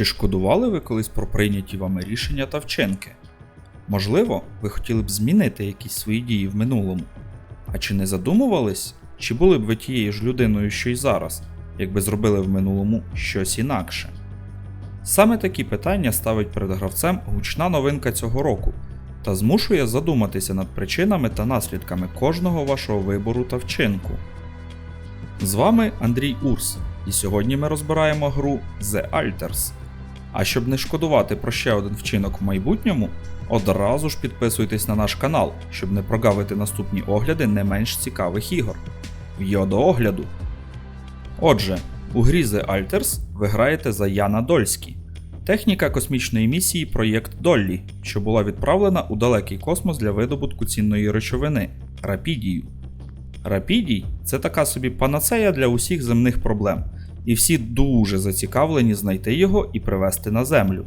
Чи шкодували ви колись про прийняті вами рішення та вчинки? Можливо, ви хотіли б змінити якісь свої дії в минулому. А чи не задумувались, чи були б ви тією ж людиною, що й зараз, якби зробили в минулому щось інакше? Саме такі питання ставить перед гравцем гучна новинка цього року та змушує задуматися над причинами та наслідками кожного вашого вибору та вчинку. З вами Андрій Урс, і сьогодні ми розбираємо гру The Alters. А щоб не шкодувати про ще один вчинок в майбутньому, одразу ж підписуйтесь на наш канал, щоб не прогавити наступні огляди не менш цікавих ігор. Йо до огляду. Отже, у грі The Alters ви граєте за Яна Дольський, техніка космічної місії Проєкт Доллі, що була відправлена у далекий космос для видобутку цінної речовини Рапідію. Рапідій це така собі панацея для усіх земних проблем, і всі дуже зацікавлені знайти його і привезти на Землю.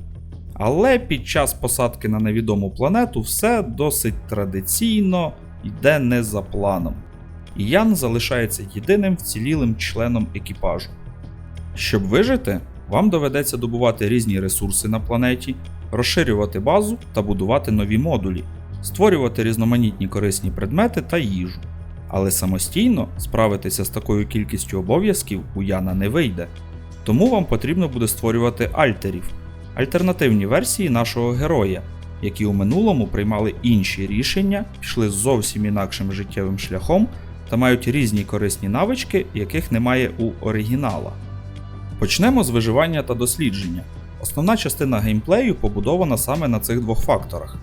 Але під час посадки на невідому планету все досить традиційно йде не за планом. І Ян залишається єдиним вцілілим членом екіпажу. Щоб вижити, вам доведеться добувати різні ресурси на планеті, розширювати базу та будувати нові модулі, створювати різноманітні корисні предмети та їжу. Але самостійно справитися з такою кількістю обов'язків у Яна не вийде. Тому вам потрібно буде створювати альтерів, альтернативні версії нашого героя, які у минулому приймали інші рішення, пішли зовсім інакшим життєвим шляхом та мають різні корисні навички, яких немає у оригінала. Почнемо з виживання та дослідження. Основна частина геймплею побудована саме на цих двох факторах.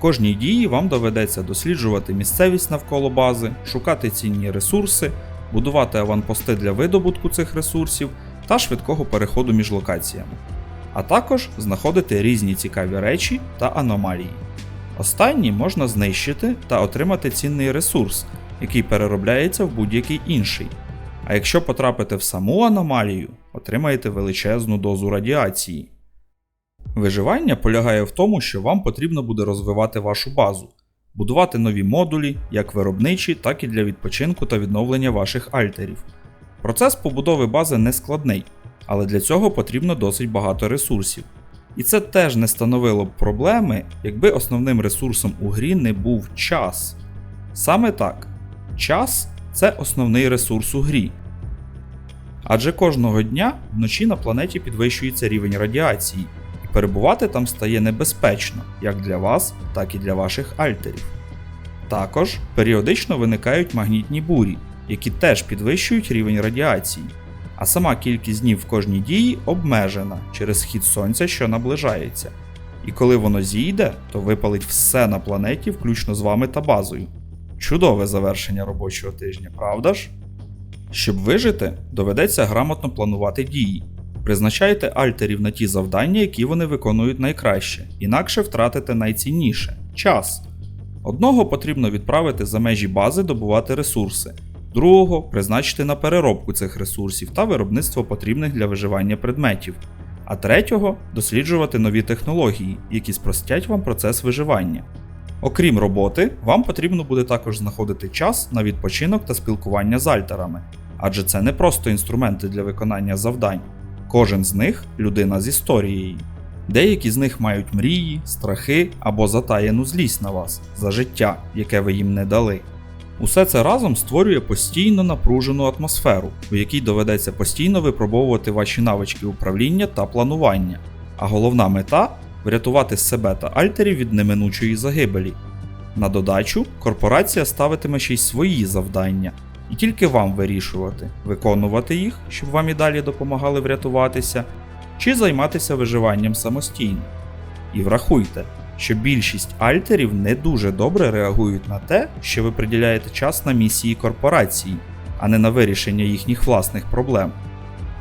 Кожній дії вам доведеться досліджувати місцевість навколо бази, шукати цінні ресурси, будувати аванпости для видобутку цих ресурсів та швидкого переходу між локаціями, а також знаходити різні цікаві речі та аномалії. Останні можна знищити та отримати цінний ресурс, який переробляється в будь-який інший. А якщо потрапите в саму аномалію, отримаєте величезну дозу радіації. Виживання полягає в тому, що вам потрібно буде розвивати вашу базу, будувати нові модулі, як виробничі, так і для відпочинку та відновлення ваших альтерів. Процес побудови бази не складний, але для цього потрібно досить багато ресурсів. І це теж не становило б проблеми, якби основним ресурсом у грі не був час. Саме так, час це основний ресурс у грі. Адже кожного дня вночі на планеті підвищується рівень радіації, перебувати там стає небезпечно як для вас, так і для ваших альтерів. Також періодично виникають магнітні бурі, які теж підвищують рівень радіації, а сама кількість днів в кожній дії обмежена через схід сонця, що наближається. І коли воно зійде, то випалить все на планеті, включно з вами та базою. Чудове завершення робочого тижня, правда ж? Щоб вижити, доведеться грамотно планувати дії. Призначайте альтерів на ті завдання, які вони виконують найкраще, інакше втратите найцінніше час. Одного потрібно відправити за межі бази добувати ресурси, другого призначити на переробку цих ресурсів та виробництво потрібних для виживання предметів, а третього досліджувати нові технології, які спростять вам процес виживання. Окрім роботи, вам потрібно буде також знаходити час на відпочинок та спілкування з альтерами, адже це не просто інструменти для виконання завдань, кожен з них людина з історією. Деякі з них мають мрії, страхи або затаєну злість на вас за життя, яке ви їм не дали. Усе це разом створює постійно напружену атмосферу, у якій доведеться постійно випробовувати ваші навички управління та планування. А головна мета врятувати себе та альтерів від неминучої загибелі. На додачу, корпорація ставитиме ще й свої завдання, і тільки вам вирішувати, виконувати їх, щоб вам і далі допомагали врятуватися, чи займатися виживанням самостійно. І врахуйте, що більшість альтерів не дуже добре реагують на те, що ви приділяєте час на місії корпорації, а не на вирішення їхніх власних проблем.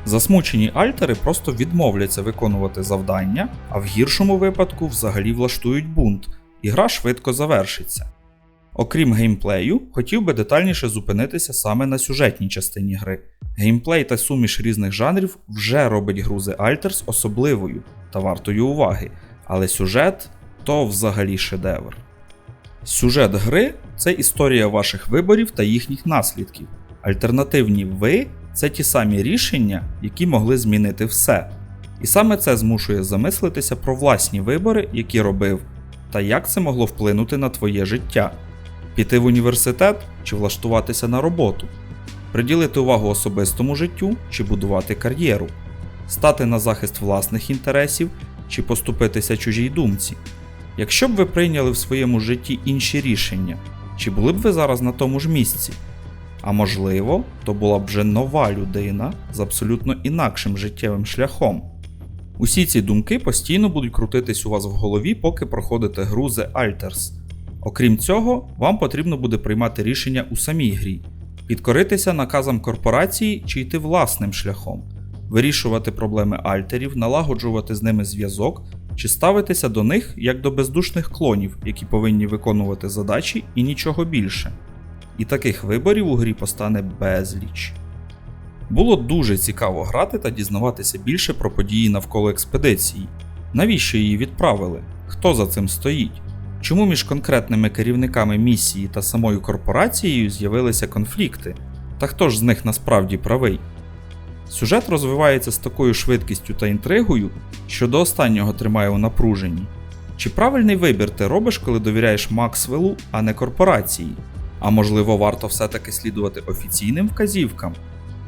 Засмучені альтери просто відмовляться виконувати завдання, а в гіршому випадку взагалі влаштують бунт, і гра швидко завершиться. Окрім геймплею, хотів би детальніше зупинитися саме на сюжетній частині гри. Геймплей та суміш різних жанрів вже робить гру The Alters особливою та вартою уваги, але сюжет то взагалі шедевр. Сюжет гри це історія ваших виборів та їхніх наслідків. Альтернативні ви це ті самі рішення, які могли змінити все. І саме це змушує замислитися про власні вибори, які робив, та як це могло вплинути на твоє життя, піти в університет чи влаштуватися на роботу, приділити увагу особистому життю чи будувати кар'єру, стати на захист власних інтересів чи поступитися чужій думці. Якщо б ви прийняли в своєму житті інші рішення, чи були б ви зараз на тому ж місці? А можливо, то була б вже нова людина з абсолютно інакшим життєвим шляхом. Усі ці думки постійно будуть крутитись у вас в голові, поки проходите гру The Alters. Окрім цього, вам потрібно буде приймати рішення у самій грі, підкоритися наказам корпорації чи йти власним шляхом, вирішувати проблеми альтерів, налагоджувати з ними зв'язок чи ставитися до них як до бездушних клонів, які повинні виконувати задачі і нічого більше. І таких виборів у грі постане безліч. Було дуже цікаво грати та дізнаватися більше про події навколо експедиції. Навіщо її відправили? Хто за цим стоїть? Чому між конкретними керівниками місії та самою корпорацією з'явилися конфлікти? Та хто ж з них насправді правий? Сюжет розвивається з такою швидкістю та інтригою, що до останнього тримає у напруженні. Чи правильний вибір ти робиш, коли довіряєш Максвеллу, а не корпорації? А можливо, варто все-таки слідувати офіційним вказівкам?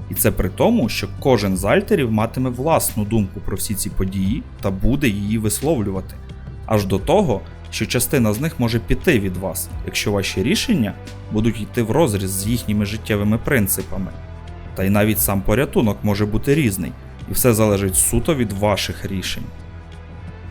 І це при тому, що кожен з альтерів матиме власну думку про всі ці події та буде її висловлювати. Аж до того, що частина з них може піти від вас, якщо ваші рішення будуть йти в розріз з їхніми життєвими принципами. Та й навіть сам порятунок може бути різний, і все залежить суто від ваших рішень.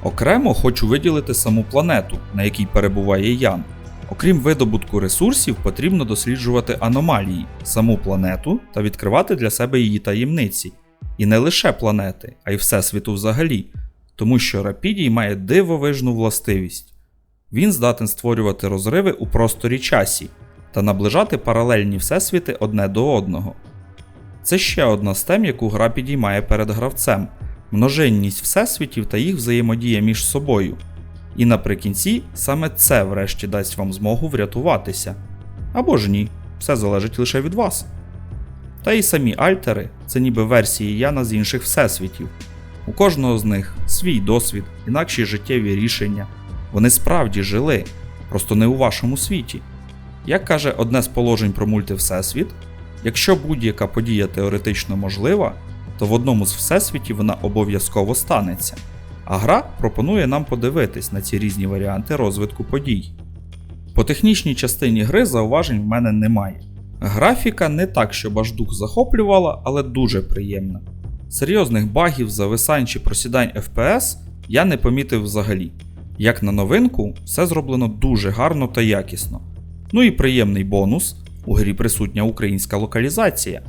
Окремо хочу виділити саму планету, на якій перебуває Ян. Окрім видобутку ресурсів, потрібно досліджувати аномалії, саму планету та відкривати для себе її таємниці. І не лише планети, а й Всесвіту взагалі, тому що Рапідій має дивовижну властивість. Він здатен створювати розриви у просторі часі та наближати паралельні всесвіти одне до одного. Це ще одна з тем, яку гра підіймає перед гравцем множинність всесвітів та їх взаємодія між собою. І наприкінці саме це врешті дасть вам змогу врятуватися. Або ж ні, все залежить лише від вас. Та й самі альтери це ніби версії Яна з інших всесвітів. У кожного з них свій досвід, інакші життєві рішення. Вони справді жили, просто не у вашому світі. Як каже одне з положень про мультивсесвіт, якщо будь-яка подія теоретично можлива, то в одному з всесвітів вона обов'язково станеться. А гра пропонує нам подивитись на ці різні варіанти розвитку подій. По технічній частині гри зауважень в мене немає. Графіка не так, щоб аж дух захоплювала, але дуже приємна. Серйозних багів, зависань чи просідань FPS я не помітив взагалі. Як на новинку, все зроблено дуже гарно та якісно. Ну і приємний бонус у грі присутня українська локалізація.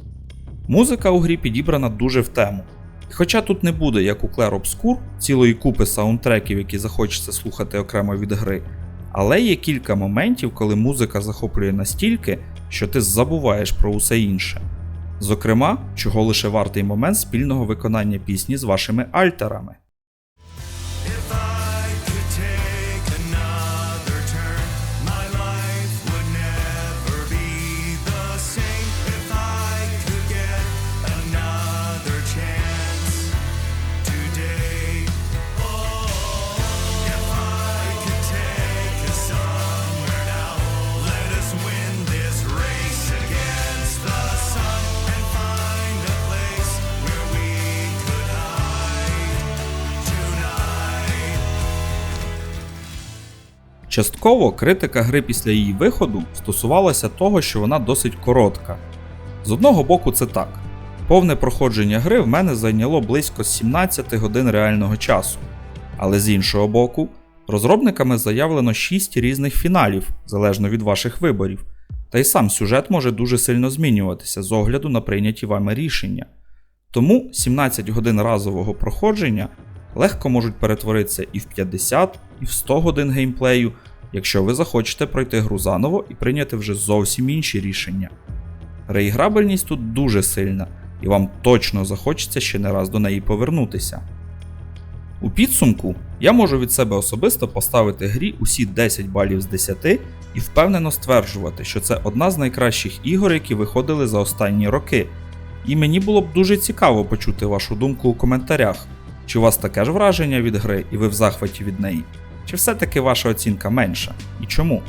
Музика у грі підібрана дуже в тему. І хоча тут не буде, як у Clair Obscur, цілої купи саундтреків, які захочеться слухати окремо від гри, але є кілька моментів, коли музика захоплює настільки, що ти забуваєш про усе інше. Зокрема, чого лише вартий момент спільного виконання пісні з вашими альтерами. Частково критика гри після її виходу стосувалася того, що вона досить коротка. З одного боку, це так. Повне проходження гри в мене зайняло близько 17 годин реального часу. Але з іншого боку, розробниками заявлено 6 різних фіналів, залежно від ваших виборів, та й сам сюжет може дуже сильно змінюватися з огляду на прийняті вами рішення. Тому 17 годин разового проходження легко можуть перетворитися і в 50, і в 100 годин геймплею, якщо ви захочете пройти гру заново і прийняти вже зовсім інші рішення. Реіграбельність тут дуже сильна, і вам точно захочеться ще не раз до неї повернутися. У підсумку я можу від себе особисто поставити грі усі 10 балів з 10 і впевнено стверджувати, що це одна з найкращих ігор, які виходили за останні роки. І мені було б дуже цікаво почути вашу думку у коментарях, Чи у вас таке ж враження від гри і ви в захваті від неї? Чи все-таки ваша оцінка менша? І чому?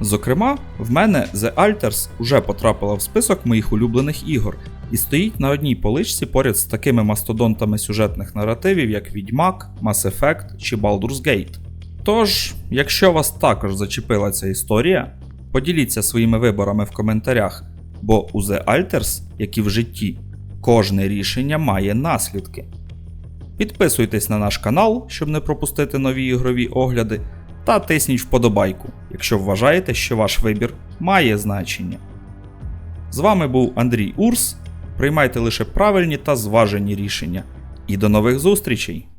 Зокрема, в мене The Alters уже потрапила в список моїх улюблених ігор і стоїть на одній поличці поряд з такими мастодонтами сюжетних наративів, як Відьмак, Mass Effect чи Baldur's Gate. Тож, якщо вас також зачепила ця історія, поділіться своїми виборами в коментарях, бо у The Alters, як і в житті, кожне рішення має наслідки. Підписуйтесь на наш канал, щоб не пропустити нові ігрові огляди, та тисніть вподобайку, якщо вважаєте, що ваш вибір має значення. З вами був Андрій Урс. Приймайте лише правильні та зважені рішення. І до нових зустрічей!